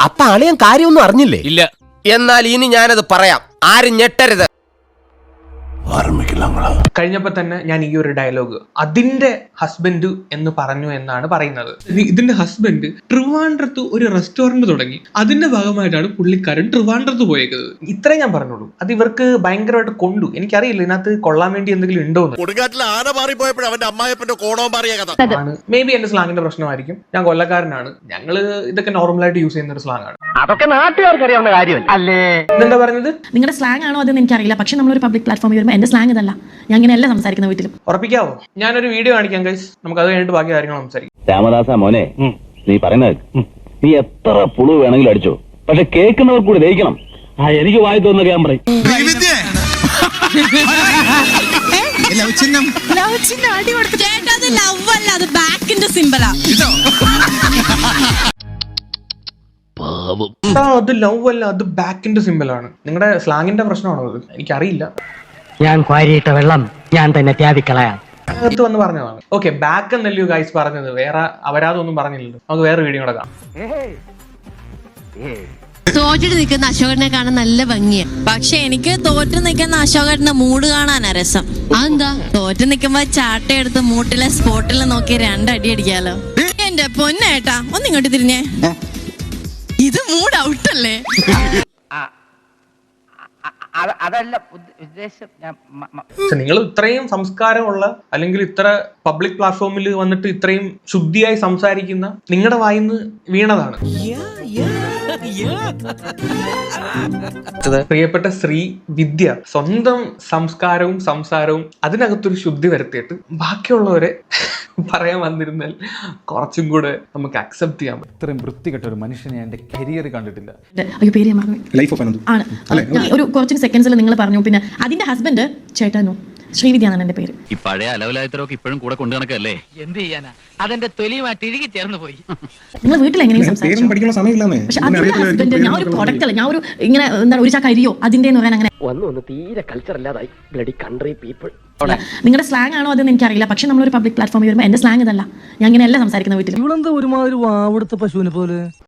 അപ്പൊ അളിയൻ കാര്യമൊന്നും അറിഞ്ഞില്ലേ? ഇല്ല. എന്നാൽ ഇനി ഞാനത് പറയാം. ആരും ഞെട്ടരുത്. കഴിഞ്ഞപ്പോ തന്നെ ഞാൻ ഈ ഒരു ഡയലോഗ് അതിന്റെ ഹസ്ബൻഡ് എന്ന് പറഞ്ഞു എന്നാണ് പറയുന്നത്. ഇതിന്റെ ഹസ്ബൻഡ് ട്രിവാൻഡ്രത്ത് ഒരു റെസ്റ്റോറന്റ് തുടങ്ങി. അതിന്റെ ഭാഗമായിട്ടാണ് പുള്ളിക്കാരൻ ട്രിവാൻഡ്രത്ത് പോയേക്കുന്നത്. ഇത്രേ ഞാൻ പറഞ്ഞോളൂ അത് ഇവർക്ക് ഭയങ്കരമായിട്ട് കൊണ്ടു. എനിക്കറിയില്ല ഇതിനകത്ത് കൊള്ളാൻ വേണ്ടി എന്തെങ്കിലും ഉണ്ടോ ആണ് മേ ബി എന്റെ സ്ലാങ്ങിന്റെ പ്രശ്നമായിരിക്കും. ഞാൻ കൊല്ലക്കാരനാണ്. ഞങ്ങൾ ഇതൊക്കെ നോർമലായിട്ട് യൂസ് ചെയ്യുന്ന ഒരു സ്ലാങ്ങാണ് ആണ്. അതൊക്കെ നാട്ടുകാർക്ക് അറിയാവുന്ന കാര്യമല്ല? അല്ലേ? എന്താ പറഞ്ഞത്? നിങ്ങളുടെ സ്ലാങ് ആണോ അതെന്ന് എനിക്കറിയില്ല. പക്ഷെ നമ്മളൊരു പബ്ലിക് പ്ലാറ്റ്ഫോമിൽ വരുമ്പോൾ എന്റെ സ്ലാങ് ഇതല്ല. ഞാൻ ഇങ്ങനെ എല്ലാം സംസാരിക്കുന്ന വീട്ടിലും. ഉറപ്പിക്കാവോ? ഞാനൊരു വീഡിയോ കാണിക്കാം ഗൈസ് നമുക്ക് അത് കഴിഞ്ഞിട്ട് ബാക്കി കാര്യങ്ങൾ സംസാരിക്കാം. രാമദാസ മോനെ നീ പറയുന്നത് നീ എത്ര പുളു വേണമെങ്കിലും അടിച്ചോ. പക്ഷെ കേൾക്കുന്നവർ കൂടി ദഹിക്കണം. ആ എനിക്ക് വായി തോന്നുന്ന ഞാൻ പറയും. ചേട്ടാ അത് ലവ് അല്ല അത് ബാക്കിന്റെ സിമ്പലാ അത് ലവ് അല്ല അത് ബാക്കിന്റെ സിമ്പിൾ ആണ്. നിങ്ങളുടെ സ്ലാങ്ങിന്റെ പ്രശ്നമാണോ അത്? എനിക്കറിയില്ല. ഞാൻ ക്വാരിയിട്ട വെള്ളം ഞാൻ തന്നെ ത്യാവിക്കളയാം. അകത്ത് വന്ന് പറഞ്ഞതാണ്. ഓക്കെ ബാക്ക് എന്നല്ലയോ ഗൈസ് പറഞ്ഞത്? വേറെ അവരാതൊന്നും പറഞ്ഞില്ലല്ലോ. നമുക്ക് വേറെ വീഡിയോ കൂടെ കാണാം. തോറ്റിട്ട് നിൽക്കുന്ന അശോകനെ കാണാൻ നല്ല ഭംഗിയാ. പക്ഷെ എനിക്ക് തോറ്റ് നിൽക്കുന്ന അശോകന്റെ മൂഡ് കാണാനാ രസം. അതെന്താ? തോറ്റ് നിൽക്കുമ്പോ ചാട്ടയെടുത്ത് മൂട്ടിലെ സ്പോട്ടിൽ നോക്കി രണ്ടടി അടിക്കാലോ. എന്റെ പൊന്നേട്ടാ ഒന്നിങ്ങോട്ട് തിരിഞ്ഞേ. മൂഡ് ഔട്ടല്ലേ? അതല്ല ഉദ്ദേശം പക്ഷെ നിങ്ങൾ ഇത്രയും സംസ്കാരമുള്ള അല്ലെങ്കിൽ ഇത്ര പബ്ലിക് പ്ലാറ്റ്ഫോമിൽ വന്നിട്ട് ഇത്രയും ശുദ്ധിയായി സംസാരിക്കുന്ന നിങ്ങളുടെ വായിന്ന് വീണതാണ്. പ്രിയപ്പെട്ട ശ്രീ വിദ്യ സ്വന്തം സംസ്കാരവും സംസാരവും അതിനകത്തൊരു ശുദ്ധി വരുത്തിയിട്ട് ബാക്കിയുള്ളവരെ പറയാൻ വന്നിരുന്നാൽ കുറച്ചും കൂടെ നമുക്ക് അക്സെപ്റ്റ് ചെയ്യാൻ പറ്റും. ഇത്രയും വൃത്തികെട്ട ഒരു മനുഷ്യനെ എന്റെ കരിയർ കണ്ടിട്ടില്ല. എന്റെ- അയ്യോ പേര് ഞാൻ മറന്നു ലൈഫ് ഓഫ് അനന്ത്. ആണ്. ഞാൻ ഒരു കുറച്ച് സെക്കൻഡ്സിൽ നിങ്ങൾ പറഞ്ഞു പിന്നെ അതിന്റെ ഹസ്ബൻഡ് ചേട്ടനു ശ്രീവിദ്യ എന്നാണ് എന്റെ പേര്. ഈ പഴയ അലവലായത്തരൊക്കെ ഇപ്പോഴും കൂടെ കൊണ്ടു നടക്കല്ലേ? എന്ത് ചെയ്യാനാ? അതെന്റെ തൊലിയുമായിട്ട് ഇഴുകി ചേർന്ന് പോയി. നിങ്ങൾ വീട്ടിൽ എങ്ങനെയും പേരും സംസാരിച്ചു പഠിക്കാനുള്ള സമയമില്ലാന്നേ. പക്ഷെ ഇതിനെ അതിന്റെ ഹസ്ബൻഡ് ഞാൻ ഒരു പ്രൊഡക്റ്റ് അല്ല ഞാൻ ഒരു ഇങ്ങനെ എന്താണ് ഒരു ചാക്ക അരിയോ അതിന്റെ എന്ന് പറയാൻ അങ്ങനെ വന്നു വന്ന് തീരെ കൾച്ചർ ഇല്ലാതായി ബ്ലഡി കൺട്രി പീപ്പിൾ നിങ്ങളുടെ സ്ലാങ് ആണോ അതെന്ന് എനിക്കറിയില്ല. പക്ഷെ നമ്മളൊരു പബ്ലിക് പ്ലാറ്റ്ഫോമിൽ വരുമ്പോൾ എന്റെ സ്ലാങ് ഇതല്ല. ഞാൻ ഇങ്ങനെ ഇങ്ങനെയല്ല സംസാരിക്കുന്ന വീട്ടിൽ ഇവളെന്താ ഒരുമാതിരി വാവിടുത്തെ പശുവിനെ പോലെ?